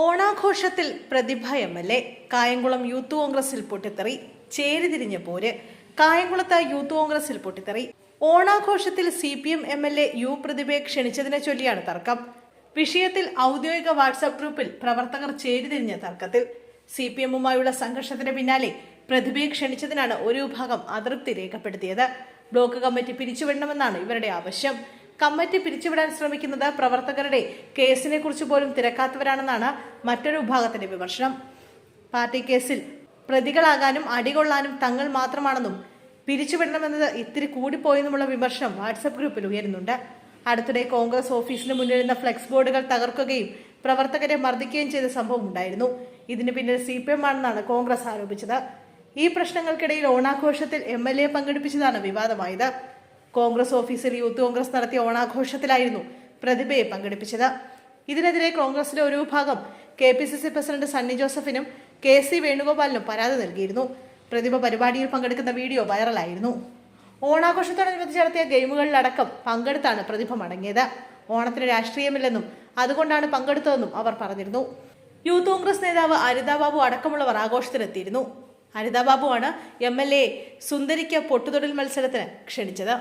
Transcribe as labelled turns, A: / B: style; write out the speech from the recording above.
A: ഓണാഘോഷത്തിൽ Prathibha M L A Kayamkulam youth കോൺഗ്രസിൽ പൊട്ടിത്തെറി ചേരിതിരിഞ്ഞ പോര് കായംകുളത്ത് യൂത്ത് കോൺഗ്രസിൽ പൊട്ടിത്തെറി ഓണാഘോഷത്തിൽ C P M M L A U പ്രതിഭയെ ക്ഷണിച്ചതിനെ ചൊല്ലിയാണ് തർക്കം. വിഷയത്തിൽ ഔദ്യോഗിക വാട്സാപ്പ് ഗ്രൂപ്പിൽ പ്രവർത്തകർ ചേരിതിരിഞ്ഞ തർക്കത്തിൽ സി പി എമ്മുമായുള്ള സംഘർഷത്തിന് പിന്നാലെ പ്രതിഭയെ ക്ഷണിച്ചതിനാണ് ഒരു വിഭാഗം അതൃപ്തി രേഖപ്പെടുത്തിയത്. ബ്ലോക്ക് കമ്മിറ്റി പിരിച്ചുവിടണമെന്നാണ് ഇവരുടെ ആവശ്യം. കമ്മിറ്റി പിരിച്ചുവിടാൻ ശ്രമിക്കുന്നത് പ്രവർത്തകരുടെ കേസിനെ കുറിച്ച് പോലും തിരക്കാത്തവരാണെന്നാണ് മറ്റൊരു വിഭാഗത്തിന്റെ വിമർശനം. പാർട്ടി കേസിൽ പ്രതികളാകാനും അടികൊള്ളാനും തങ്ങൾ മാത്രമാണെന്നും പിരിച്ചുവിടണമെന്നത് ഇത്തിരി കൂടിപ്പോയെന്നുമുള്ള വിമർശനം വാട്സപ്പ് ഗ്രൂപ്പിൽ ഉയരുന്നുണ്ട്. അടുത്തിടെ കോൺഗ്രസ് ഓഫീസിന് മുന്നിലിരുന്ന ഫ്ലെക്സ് ബോർഡുകൾ തകർക്കുകയും പ്രവർത്തകരെ മർദ്ദിക്കുകയും ചെയ്ത സംഭവം ഉണ്ടായിരുന്നു. ഇതിന് പിന്നിൽ സി പി എം ആണെന്നാണ് കോൺഗ്രസ് ആരോപിച്ചത്. ഈ പ്രശ്നങ്ങൾക്കിടയിൽ ഓണാഘോഷത്തിൽ എം എൽ എ പങ്കെടുപ്പിച്ചതാണ് വിവാദമായത്. കോൺഗ്രസ് ഓഫീസിൽ യൂത്ത് കോൺഗ്രസ് നടത്തിയ ഓണാഘോഷത്തിലായിരുന്നു പ്രതിഭയെ പങ്കെടുപ്പിച്ചത്. ഇതിനെതിരെ കോൺഗ്രസിലെ ഒരു വിഭാഗം K P C C president Sunny ജോസഫിനും K C വേണുഗോപാലിനും പരാതി നൽകിയിരുന്നു. പ്രതിഭ പരിപാടിയിൽ പങ്കെടുക്കുന്ന വീഡിയോ വൈറലായിരുന്നു. ഓണാഘോഷത്തോടനുബന്ധിച്ച് നടത്തിയ ഗെയിമുകളിലടക്കം പങ്കെടുത്താണ് പ്രതിഭ മടങ്ങിയത്. ഓണത്തിന് രാഷ്ട്രീയമില്ലെന്നും അതുകൊണ്ടാണ് പങ്കെടുത്തതെന്നും അവർ പറഞ്ഞിരുന്നു. യൂത്ത് കോൺഗ്രസ് നേതാവ് അരിതാബാബു അടക്കമുള്ളവർ ആഘോഷത്തിനെത്തിയിരുന്നു അരിതാബാബുവാണ് എം എൽ എ സുന്ദരിക്ക് പൊട്ടുതൊടിൽ മത്സരത്തിന് ക്ഷണിച്ചത്.